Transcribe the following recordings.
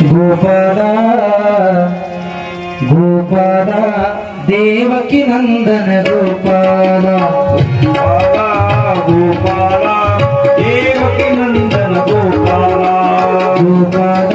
గోపద గోపద దేవకి నందన గోపాల గోపాల దేవకి నందన Gopala. Gopala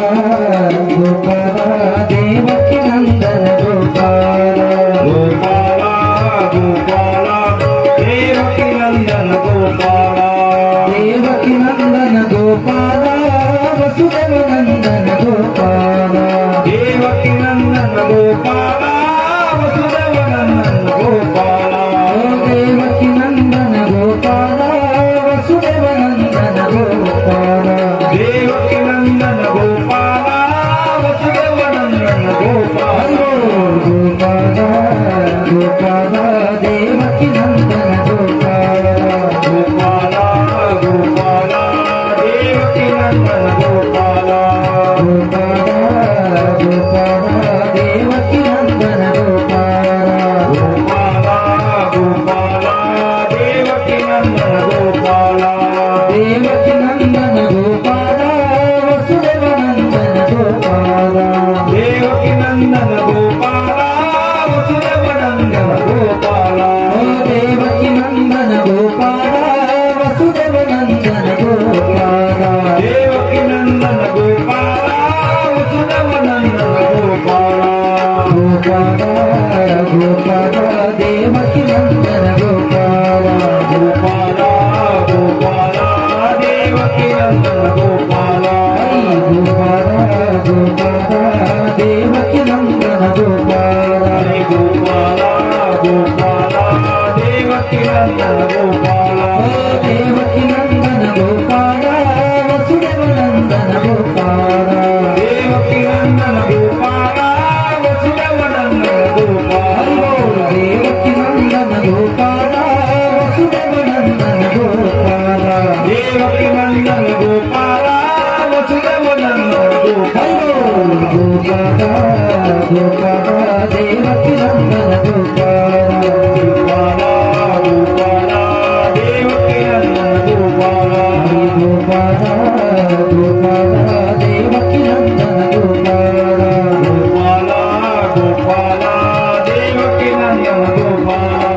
Gopala, Devaki Nandana Gopala,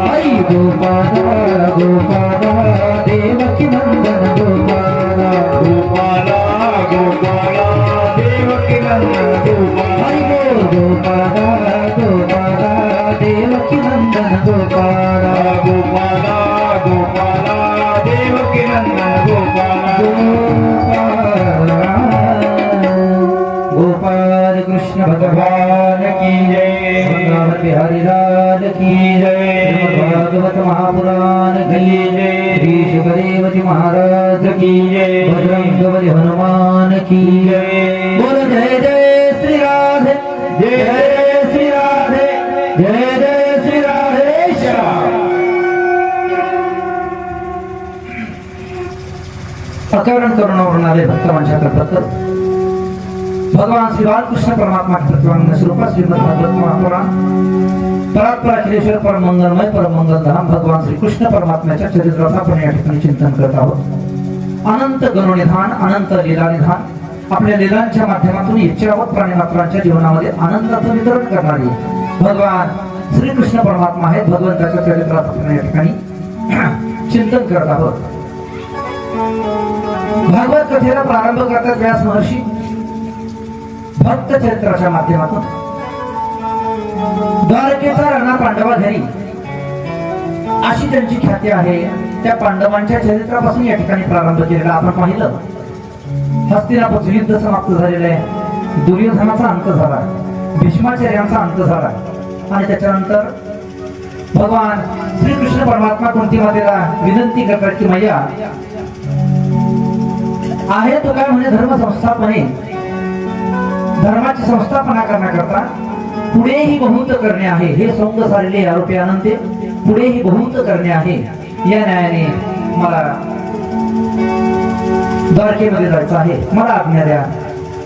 Gopala, Gopala. सुखदेवती Maharaj की जय बजरंग बली हनुमान की जय बोल जय जय श्री राधे जय जय श्री राधे जय जय श्री राधे श्याम अकारण करून उरणारे भक्त माणसाचा प्रतर भगवान श्री बालकृष्ण परमात्मा के प्रतिमांग स्वरूप श्रीमद भागवत महापुराण परात्पर अखिलेश्वर परम मंगलमय परम मंगल धाम भगवान श्री कृष्ण परमात्म्याच्या चरित्राचा आपण या ठिकाणी चिंतन करत आहोत अनंत गणनिधान अनंत लीला निधान आपल्या लीलांच्या माध्यमातून इच्छावत प्राणीमात्रांच्या जीवनामध्ये आनंदाचं वितरण करणारे भगवान श्रीकृष्ण परमात्मा आहेत भगवंताच्या चरित्राचं आपण या ठिकाणी चिंतन करत आहोत भागवत कथेला प्रारंभ करतात व्यास महर्षी। भक्त चरित्राच्या माध्यमातून. द्वारकेचा राणा पांडवाधारी अशी त्यांची ख्याती आहे. त्या पांडवांच्या चरित्रापासून या ठिकाणी प्रारंभ केलेला आपण पाहिलं. हस्तिनापूरचं युद्ध समाप्त झालेलं आहे. दुर्योधनाचा अंत झाला. भीष्माचार्यांचा अंत झाला. आणि त्याच्यानंतर भगवान श्रीकृष्ण परमात्मा कोणती मातेला? विनंती करतात की मैया आहे तो काय म्हणजे धर्म संस्थापने धर्माची संस्थापना करण्याकरता पुढेही बहुत करणे आहे. हे सौंद सारले आरोपी आनंदे पुढेही बहुमत करणे आहे. या न्यायाने मला द्वारकेमध्ये जायचं आहे. मला आज्ञा द्या.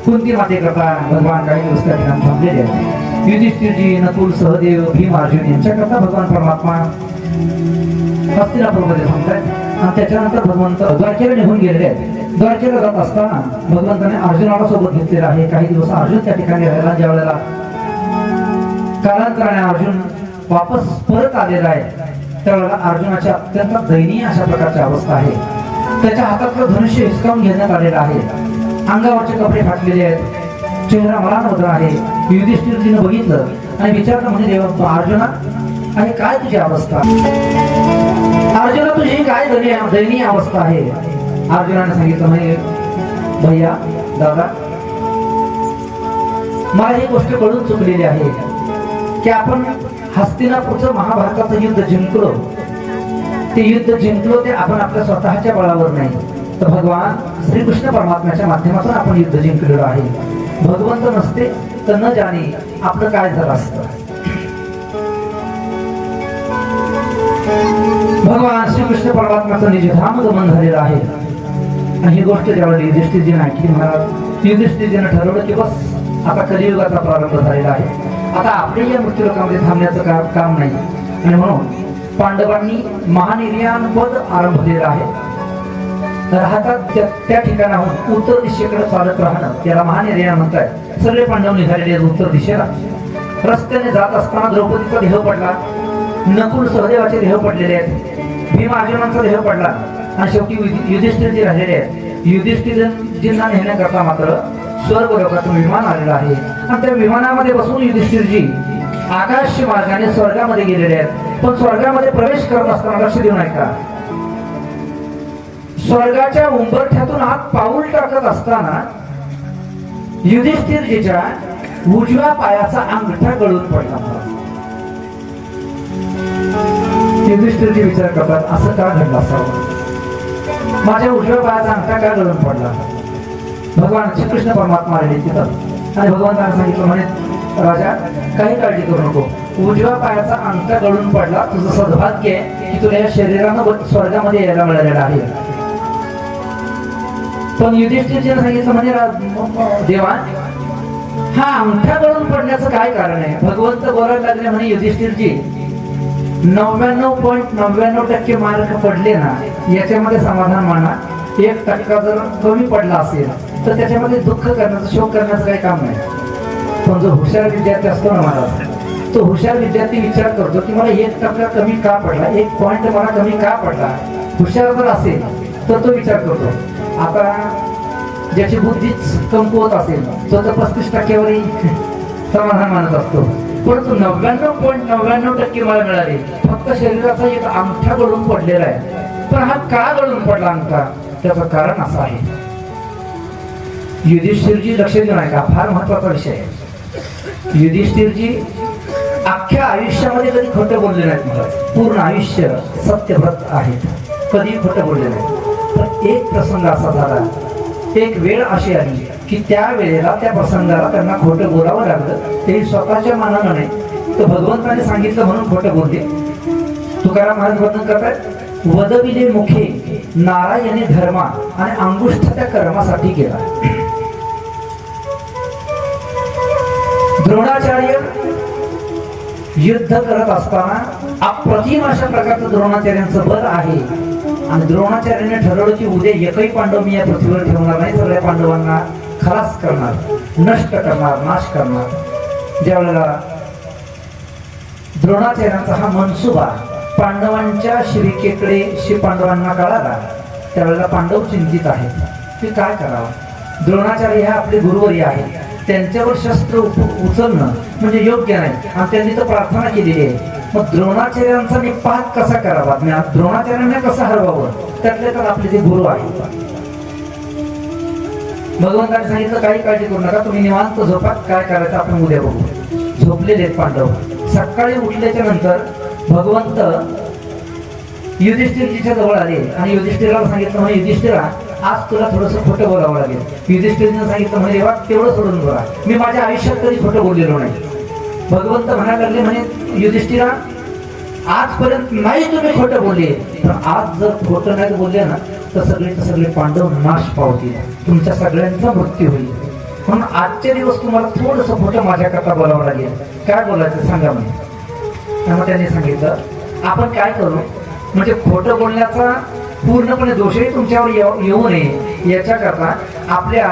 कुंती माते करता भगवान काही दिवस त्या ठिकाणी थांबलेले आहेत. युधिष्ठिरजी नकुल सहदेव भीम अर्जुन यांच्याकरता भगवान परमात्मा हस्तिनापूरमध्ये थांबतायत. आणि त्याच्यानंतर भगवंत द्वारकेला निघून गेलेले आहेत. द्वारकेला जात असताना भगवंताने अर्जुनाला सोबत घेतलेला आहे. काही दिवस अर्जुन त्या ठिकाणी राहिला ज्या वेळेला कालांतराने अर्जुन वापस परत आलेला आहे त्यावेळेला अर्जुनाची अत्यंत दयनीय अशा प्रकारची अवस्था आहे. त्याच्या हातातलं धनुष्य हिसकावून घेण्यात आलेलं आहे. अंगावरचे कपडे फाटलेले आहेत. चेहरा मला नव्हता आहे. युधिष्ठिरजीनं बघितलं आणि विचारलं म्हणजे देवा अर्जुना? आणि काय तुझी अवस्था? अर्जुना तुझी काय दयनीय दयनीय अवस्था आहे? अर्जुनाने सांगितलं म्हणजे भैया दादा मला ही गोष्ट कळून चुकलेली आहे की आपण हस्तिनापूरचं महाभारताचं युद्ध जिंकलो. ते युद्ध जिंकलो ते आपण आपल्या स्वतःच्या बळावर नाही. तर भगवान श्रीकृष्ण परमात्म्याच्या माध्यमातून आपण युद्ध जिंकलेलो आहे. भगवंत नसते तर न जाणे आपलं काय झालं असतं. भगवान श्रीकृष्ण परमात्म्याचं निज धाम गमन झालेलं आहे. ही गोष्ट ज्यावेळेला युधिष्ठिरजीने ऐकली महाराज युधिष्ठिरजीने ठरवलं की बस आता कलियुगाचा प्रारंभ झालेला आहे. आता आपल्या या मृत्यूलोकामध्ये थांबण्याचं का काम नाही. आणि म्हणून पांडवांनी महानिर्याण पद दिलेला आहे. राहतात त्या त्या ठिकाणाहून उत्तर दिशेकडे चालत राहणं त्याला महानिर्याण म्हणतात. सगळे पांडव निघालेले आहेत उत्तर दिशेला. रस्त्याने जात असताना द्रौपदीचा देह पडला. नकुल सहदेवाचे देह पडलेले आहेत. भीम देह पडला. आणि शेवटी युधि- युधिष्ठिरजी राहिलेले आहेत युधिष्ठिरजींना नेण्याकरता मात्र स्वर्ग लोकातून विमान आलेलं आहे. आणि त्या विमानामध्ये बसून युधिष्ठिरजी आकाश मार्गाने स्वर्गामध्ये गेलेले आहेत. पण स्वर्गामध्ये प्रवेश करत असताना लक्ष देऊ ऐका. का स्वर्गाच्या उंबरठ्यातून आत पाऊल टाकत असताना युधिष्ठिरजीच्या उजव्या पायाचा अंगठा गळून पडला. युधिष्ठिरजी विचार करतात असं का घडलं असावं? माझ्या उजव्या पायाचा अंगठा काय गळून पडला. भगवान श्रीकृष्ण परमात्मा आलेले तिथं. आणि भगवंताने सांगितलं म्हणे? राजा काही काळजी करू नको. उजव्या पायाचा अंगठा गळून पडला. तुझं सद्भाग्य आहे की तुला या शरीरानं स्वर्गामध्ये यायला मिळालेला आहे. पण युधिष्ठिरजीने सांगितलं म्हणजे देवा हा अंगठा गळून पडण्याचं काय कारण आहे? भगवंत बोलायला लागले म्हणे युधिष्ठिरजी. नव्याण्णव पॉईंट नव्याण्णव टक्के मार्क पडले ना याच्यामध्ये समाधान माना. एक टक्का जर कमी पडला असेल तर त्याच्यामध्ये दुःख करण्याचं शोक करण्याचं काही काम नाही. पण जो हुशार विद्यार्थी असतो ना मला तो हुशार विद्यार्थी विचार करतो की मला एक टक्का कमी का पडला एक पॉईंट मला कमी का पडला? हुशार जर असेल तर तो विचार करतो. आता ज्याची बुद्धीच कमकुवत असेल तो तर पस्तीस टक्क्यावरही समाधान मानत असतो. परंतु नव्याण्णव पॉईंट नव्याण्णव टक्के मला मिळाले. फक्त शरीराचा एक अंगठा गळून पडलेला आहे. पण हा का गळून पडला अंगठा? त्याचं कारण असं आहे. युधिष्ठिरजी लक्ष देणार का फार महत्त्वाचा विषय आहे. युधिष्ठिरजी अख्ख्या आयुष्यामध्ये कधी खोटं बोलले नाहीत मला. पूर्ण आयुष्य सत्यव्रत आहेत कधी खोटं बोलले नाहीत. तर एक प्रसंग असा झाला. एक वेळ अशी आली. की त्या वेळेला त्या प्रसंगाला त्यांना खोटं बोलावं लागलं. ते स्वतःच्या मनानं नाही. तर भगवंताने सांगितलं म्हणून खोटं बोलले. तुकाराम महाराज वर्णन करतात वदविले मुखे नारायणी धर्मा आणि अंगुष्ठ त्या कर्मासाठी केला. द्रोणाचार्य युद्ध करत असताना अप्रतिम अशा प्रकारचं द्रोणाचार्यांचं बल आहे. आणि द्रोणाचार्याने ठरवलं की उद्या एकही पांडव मी या पृथ्वीवर ठेवणार नाही सगळ्या पांडवांना खलास करणार नष्ट करणार नाश करणार. ज्यावेळेला द्रोणाचार्यांचा हा मनसुबा पांडवांच्या श्रीकेकडे श्री पांडवांना कळाला त्यावेळेला पांडव चिंतित आहेत. की काय करावं? द्रोणाचार्य हे आपले गुरुवरी आहेत. त्यांच्यावर शस्त्र उप- उचलणं म्हणजे योग्य नाही. आणि त्यांनी तर प्रार्थना केलेली आहे. मग द्रोणाचार्यांचा निपात कसा करावा? द्रोणाचार्यांना कसं हरवावं? त्यातले तर आपले जे गुरु आहेत. भगवंताने सांगितलं काही काळजी करू नका तुम्ही निवांत झोपात काय करायचं आपण उद्या बघू. झोपलेले आहेत पांडव. सकाळी उठल्याच्या नंतर भगवंत युधिष्ठिरजीच्या जवळ आले आणि युधिष्ठिराला सांगितलं म्हणजे युधिष्ठिरा आज तुला थोडस खोटं बोलावं लागेल. युधिष्ठिरने सांगितलं म्हणजे देवा तेवढं सोडून बोला. मी माझ्या आयुष्यात कधी खोटं बोललेलो नाही. भगवंत म्हणायला लागले म्हणे युधिष्ठिरा आजपर्यंत नाही तुम्ही खोटं बोलले. तर आज जर खोटं नाही बोलले ना तर सगळेचे सगळे पांडव नाश पावतील. तुमच्या सगळ्यांचा मृत्यू होईल. म्हणून आजच्या दिवस तुम्हाला थोडस खोटं माझ्याकरता बोलावं लागेल. काय बोलायचं सांगा म्हणे मग त्यांनी सांगितलं आपण काय करू? म्हणजे खोटं बोलण्याचा पूर्णपणे दोषही तुमच्यावर येऊ येऊ नये. याच्याकरता आपल्या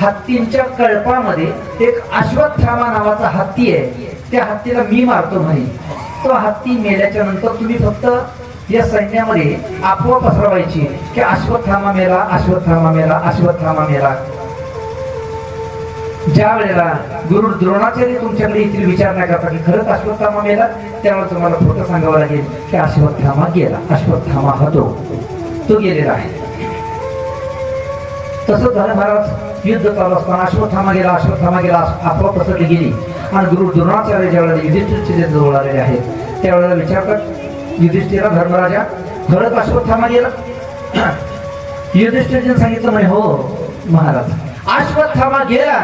हत्तींच्या कळपामध्ये एक अश्वत्थामा नावाचा हत्ती आहे. त्या हत्तीला मी मारतो म्हणे. तो हत्ती मेल्याच्या नंतर तुम्ही फक्त या सैन्यामध्ये आपोआप पसरवायची. की अश्वत्थामा मेला अश्वत्थामा मेला अश्वत्थामा मेला. ज्या वेळेला गुरु द्रोणाचार्य तुमच्याकडे येथील विचार नाही करता की खरंच अश्वत्थामा मेला? त्यावेळेला तुम्हाला खोटं सांगावं लागेल की अश्वत्थामा गेला अश्वत्थामा होतो. तो गेलेला आहे. तसं झालं महाराज. युद्ध चालू असताना अश्वत्थामा गेला अश्वत्थामा गेला अफवा पसरली गेली. आणि गुरु द्रोणाचार्य ज्या वेळेला युधिष्ठिरचे जे जवळ आलेले आहेत त्यावेळेला विचारतात युधिष्ठिरा धर्मराजा खरंच अश्वत्थामा गेला. युधिष्ठिरजीने सांगितलं म्हणे हो महाराज अश्वत्थामा गेला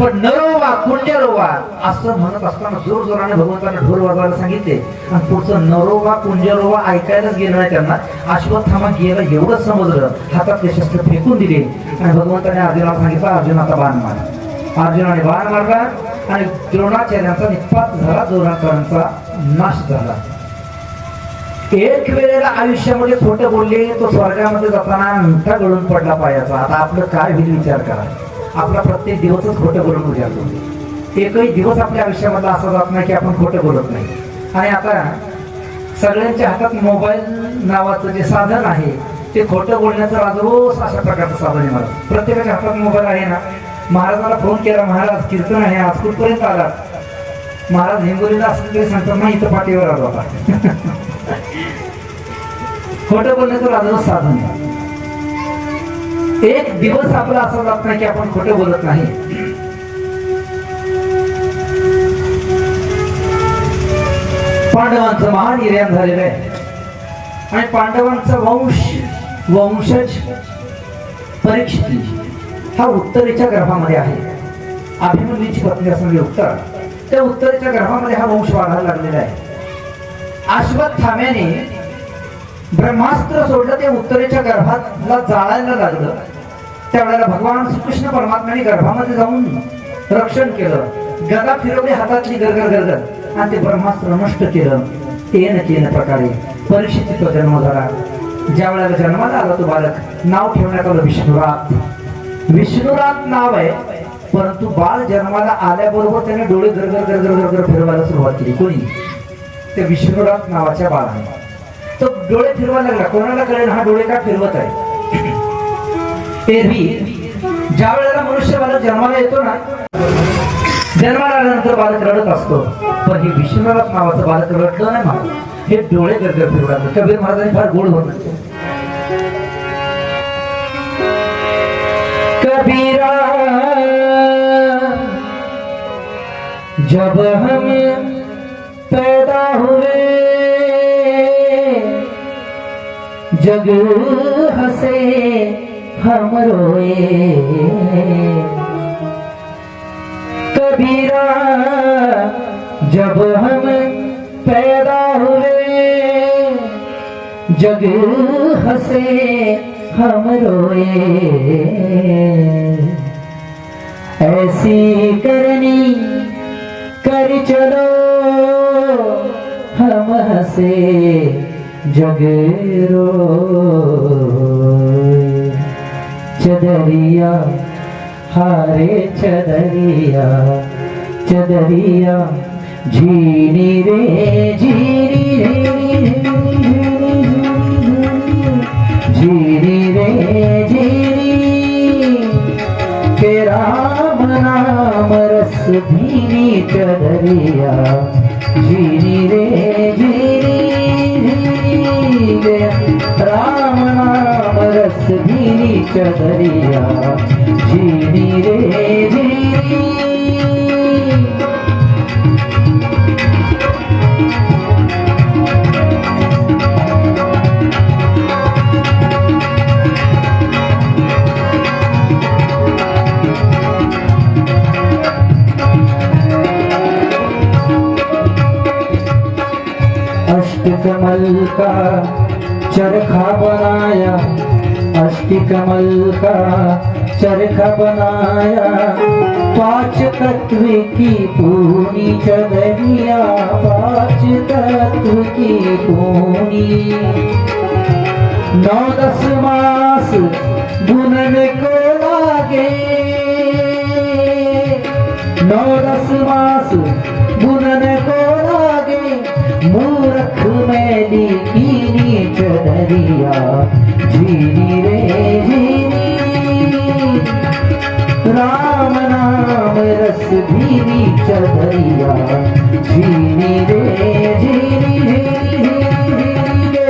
पण नरोवा कुंजरोवा असं म्हणत असताना जोर जोराने भगवंतांना ढोल वाजवायला सांगितले. आणि पुढचं नरोवा कुंजरोवा ऐकायलाच गेलं नाही त्यांना. अश्वत्थामा गेला एवढंच समजलं हातातले शस्त्र फेकून दिले. आणि भगवंताने अर्जुनाला सांगितलं अर्जुन आता बाण मार. अर्जुनाने बाण मारला. आणि द्रोणाचार्यांचा निपात झाला द्रोणाचार्यांचा नाश झाला. एक वेळेला आयुष्यामध्ये खोटं बोलले तो स्वर्गामध्ये जाताना अंगठा गळून पडला पायाचा. आता आपलं काय होईल विचार करा. आपला प्रत्येक दिवसच खोटं बोलून उजाडतो एकही दिवस आपल्या आयुष्यामधला असा जात नाही की आपण खोटं बोलत नाही. आणि आता सगळ्यांच्या हातात मोबाईल नावाचं जे साधन आहे ते खोटं बोलण्याचं राजरोस अशा प्रकारचं साधन आहे मला प्रत्येकाच्या हातात मोबाईल आहे ना. महाराजाला फोन केला महाराज कीर्तन आहे आज कुठपर्यंत आला महाराज हिंगोलीला असलं तरी सांगतात नाही इथं पाठीवर आलो आता. खोटं बोलण्याचं राजाचं साधन एक दिवस आपला असं जात नाही की आपण खोटं बोलत नाही. पांडवांचं महान निर्याण झालेलं आहे. आणि पांडवांचा वंश वंशज परीक्षित हा उत्तरेच्या गर्भामध्ये आहे. अभिमन्यूची पत्नी असणारी उत्तर. त्या उत्तरेच्या गर्भामध्ये हा वंश वाढायला लागलेला आहे. अश्वत्थाम्याने ब्रह्मास्त्र सोडलं ते उत्तरेच्या गर्भाला जाळायला लागलं. त्यावेळेला भगवान श्रीकृष्ण परमात्म्याने गर्भामध्ये जाऊन रक्षण केलं. गदा फिरवली हातातली गरगर गरगर आणि ते ब्रह्मास्त्र नष्ट केलं. तेन केन प्रकारे परीक्षितीचा जन्म झाला. ज्या वेळेला जन्माला आला तो बालक नाव ठेवण्यात आलं विष्णुरात विष्णुरात नाव आहे. परंतु बाळ जन्माला आल्याबरोबर त्याने डोळे गरगर गरगर गरगर फिरवायला सुरुवात केली. कोणी? त्या विष्णुराज नावाच्या बाळाने. तो डोळे फिरवायला लागला. कोणाला कळेल हा डोळे का फिरवत आहे? एरवी ज्या वेळेला मनुष्य बालक जन्माला येतो ना जन्माला आल्यानंतर बालक रडत असतो. पण हे विष्णुराज नावाचं बालक रडलं नाही हे डोळे गरगर फिरवला कबीर महाराजांनी फार गोड होत जब हम पैदा हुए जग हसे हम रोए। कबीरा जब हम पैदा हुए जग हसे हम रोए। ऐसी करनी कर चलो। हम हसे जग रोए चदरिया हारे चदरिया चदरिया झीनी रे झीनी झीनी रे झीनी के राम नाम रस चदरिया जी रे जी राम परस चदरिया चरिया चरखा बनाया पांच तत्व की पूनी चदरिया पांच तत्व की पूनी नौ दस मास बुनन को लागे। नौ दस मास बुनन को लागे मूरख मैली कीनी दरिया जीनी रे जी। राम नाम रस भीरी चढ़िया जीनी रे जीनी रे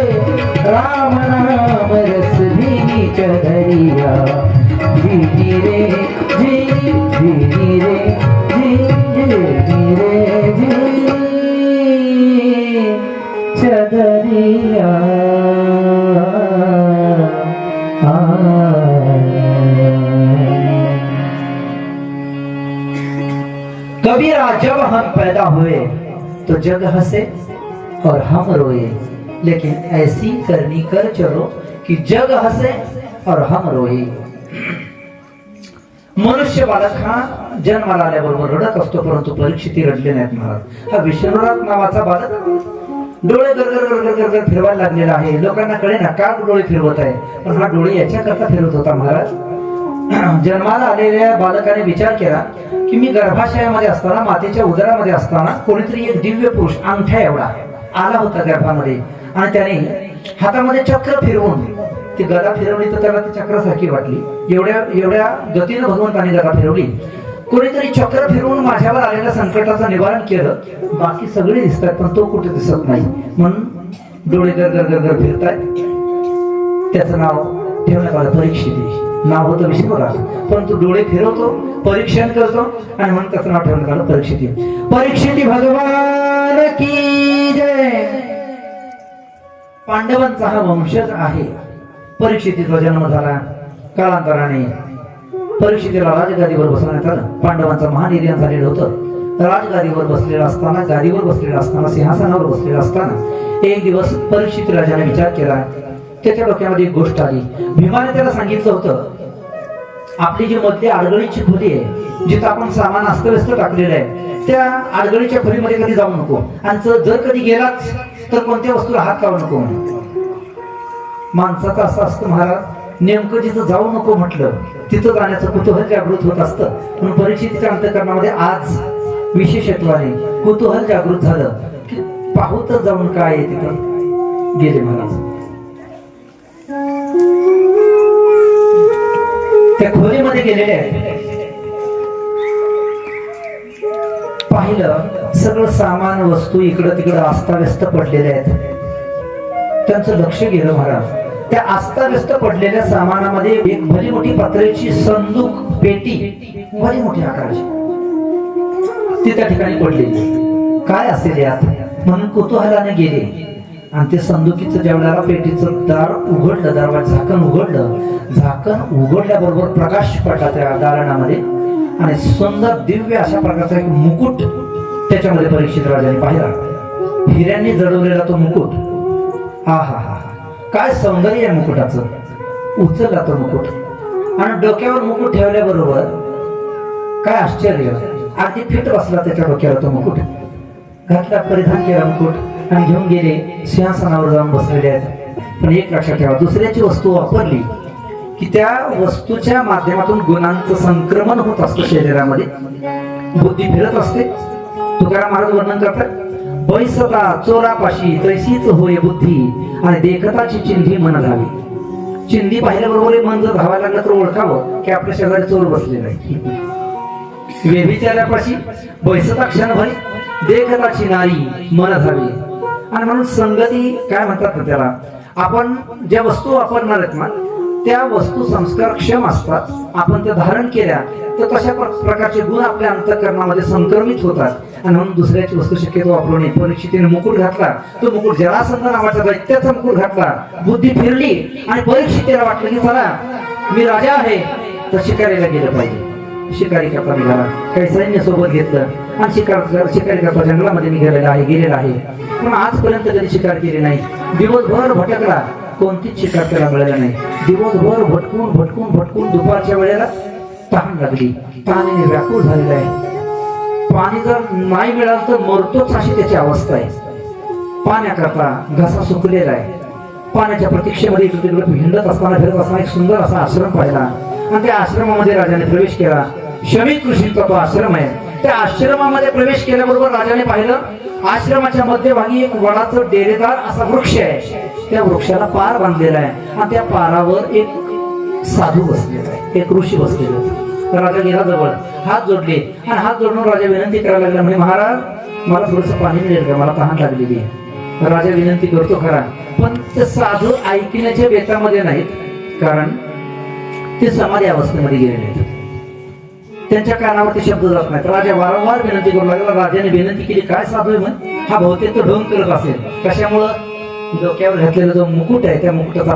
राम नाम रस भीरी चढ़िया ी चधर्याम नमरी रे जब हम पैदा हुए तो जग हंसे और हम रोए। लेकिन ऐसी करनी कर चलो कि जग हंसे और हम रोए। मनुष्य बालक हा जन्माला आल्याबरोबर रडत असतो परंतु परीक्षिती रडले नाहीत महाराज. हा विष्णुनाथ नावाचा बालक डोळे गरगर गरगर गरगर फिरवायला लागलेला आहे. लोकांना कळे ना का डोळे फिरवत आहे? पण हा डोळे याच्याकरता फिरवत होता महाराज. जन्माला आलेल्या बालकाने विचार केला की मी गर्भाशयामध्ये असताना मातेच्या उदरामध्ये असताना कोणीतरी एक दिव्य पुरुष अंगठ्या एवढा आला होता गर्भामध्ये. आणि त्याने हातामध्ये चक्र फिरवून ती गदा फिरवली तर त्याला ती चक्रासारखी वाटली. एवढ्या एवढ्या गतीनं भगवंताने गदा फिरवली. कोणीतरी चक्र फिरवून माझ्यावर आलेल्या संकटाचं निवारण केलं. बाकी सगळे दिसतात पण तो कुठे दिसत नाही. म्हणून डोळे गर गर गर फिरतायत. त्याचं नाव ठेवण्यात आलं परीक्षित. नाव होतं विष्णुराज पण तो डोळे फिरवतो परीक्षण करतो आणि म्हणून त्याचं नाव ठेवण्यात आलं परीक्षिती परीक्षिती भगवान की जय? पांडवांचा हा वंशज आहे. परीक्षितीचा जन्म झाला कालांतराने. परीक्षितीला राजगादीवर बसवण्यात आलं. पांडवांचं महानिर्याण झालेलं होतं. राजगादीवर बसलेला असताना गादीवर बसलेला असताना सिंहासनावर बसलेला असताना एक दिवस परीक्षित राजाने विचार केला. त्याच्या डोक्यामध्ये एक गोष्ट आली. भीमाने त्याला सांगितलं होतं आपली जी मधली आडगळीची खोली आहे जिथं आपण सामान अस्तव्यस्त टाकलेलं आहे त्या आडगळीच्या खोलीमध्ये कधी जाऊ नको. आणि जर- कधी गेलाच तर कोणत्या वस्तूला हात लावू नको? माणसाचं असं असतं महाराज नेमकं जिथं जाऊ नको म्हटलं तिथं जाण्याचं कुतूहल जागृत होत असतं. पण परिस्थितीच्या अंतकरणामध्ये आज विशेषत्वाने कुतूहल जागृत झालं की पाहू तर जाऊन काय आहे तिथं? गेले महाराज. मध्ये गेलेले आहेत. पाहिलं सगळं सामान वस्तू इकडं तिकडं अस्ताव्यस्त पडलेले आहेत. त्यांचं लक्ष गेलं महाराज त्या अस्ताव्यस्त पडलेल्या सामानामध्ये एक भली मोठी पत्र्याची संदूक पेटी भली मोठी आकाराची. ती त्या ठिकाणी पडलेली. काय असेल यात? म्हणून कुतूहलाने गेले. आणि ते संदुकीचं ज्यावेळेला पेटीचं दार उघडलं दरवाज झाकण उघडलं. झाकण उघडल्याबरोबर प्रकाश पडला त्या दालनामध्ये. आणि सुंदर दिव्य अशा प्रकारचा एक मुकुट त्याच्यामध्ये परीक्षित राजाने पाहिला. हिऱ्यांनी जडवलेला तो मुकुट. हा हा हा. हा काय सौंदर्य आहे मुकुटाचं. उचलला तो मुकुट. आणि डोक्यावर मुकुट ठेवल्याबरोबर काय आश्चर्य. अगदी फिट बसला त्याच्या डोक्यावर तो मुकुट. घातला परिधान केला मुकुट. आणि घेऊन गेले. सिंहासनावर जाऊन बसलेले आहेत. पण एक लक्षात ठेवा दुसऱ्याची वस्तू वापरली की त्या वस्तूच्या माध्यमातून गुणांचं संक्रमण होत असतं शरीरामध्ये. बुद्धी फिरत असते. तुकाराम महाराज वर्णन करतात बैसता चोरापाशी तैसीच होय बुद्धी आणि देखताची चिंधी मन झाली चिंधी पाहिल्याबरोबर मन जर धावायला लागलं तर ओळखावं की आपल्या शेजारी चोर बसलेला आहे. व्यभिचारापाशी बैसता क्षणभरी देखताची नारी मन झाली आणि म्हणून संगती काय म्हणतात ना त्याला आपण ज्या वस्तू वापरणार आहेत ना त्या वस्तू संस्कारक्षम असतात. आपण त्या धारण केल्या तर तशा प्रकारचे गुण आपल्या अंतकरणामध्ये संक्रमित होतात. आणि म्हणून दुसऱ्याची वस्तू शक्यतो वापरू नये परीक्षितीने मुकुट घातला तो मुकुट जरासंध नावाचा दैत्याचा मुकुट घातला. बुद्धी फिरली आणि परीक्षितेला वाटलं की चला मी राजा आहे तर शिकारीला गेलं पाहिजे. शिकारी करता निघाला काही सैन्य सोबत घेतलं. आणि शिकार शिकारी करता जंगलामध्ये निघालेला आहे गेलेला आहे. पण आजपर्यंत कधी शिकार केली नाही. दिवसभर भटकला. कोणतीच शिकार त्याला मिळाला नाही. दिवसभर भटकून भटकून भटकून दुपारच्या वेळेला तहान लागली. पाणी व्याकुळ झालेला आहे. पाणी जर नाही मिळालं तर मरतोच अशी त्याची अवस्था आहे. पाण्याकरता घसा सुकलेला आहे. पाण्याच्या प्रतीक्षेमध्ये हिंडत असताना फिरत असताना एक सुंदर असा आश्रम पाहिला. आणि त्या आश्रमामध्ये राजाने प्रवेश केला. शमी कृषीचा तो आश्रम आहे. त्या आश्रमामध्ये प्रवेश केल्याबरोबर राजाने पाहिलं आश्रमाच्या मध्यभागी एक वडाचं डेरेदार असा वृक्ष आहे. त्या वृक्षाला पार बांधलेला आहे आणि त्या पारावर एक साधू बसलेला आहे एक ऋषी बसलेला आहे. तर राजा गेला जवळ हात जोडले आणि हात जोडून राजा विनंती करायला लागला म्हणजे महाराज मला थोडस पाणी मिळेल का? मला तहान लागलेली आहे. राजा विनंती करतो खरा पण ते साधू ऐकण्याच्या बेतामध्ये नाहीत कारण ते समाधी अवस्थेमध्ये गेलेले आहेत. त्यांच्या कानावरती शब्द जात नाहीत. राजा वारंवार विनंती करू लागला. राजाने विनंती केली काय साधू म्हण? हा बहुतेक तो ढोंग करत असेल. कशामुळं? डोक्यावर घातलेला जो मुकुट आहे त्या मुकुटाचा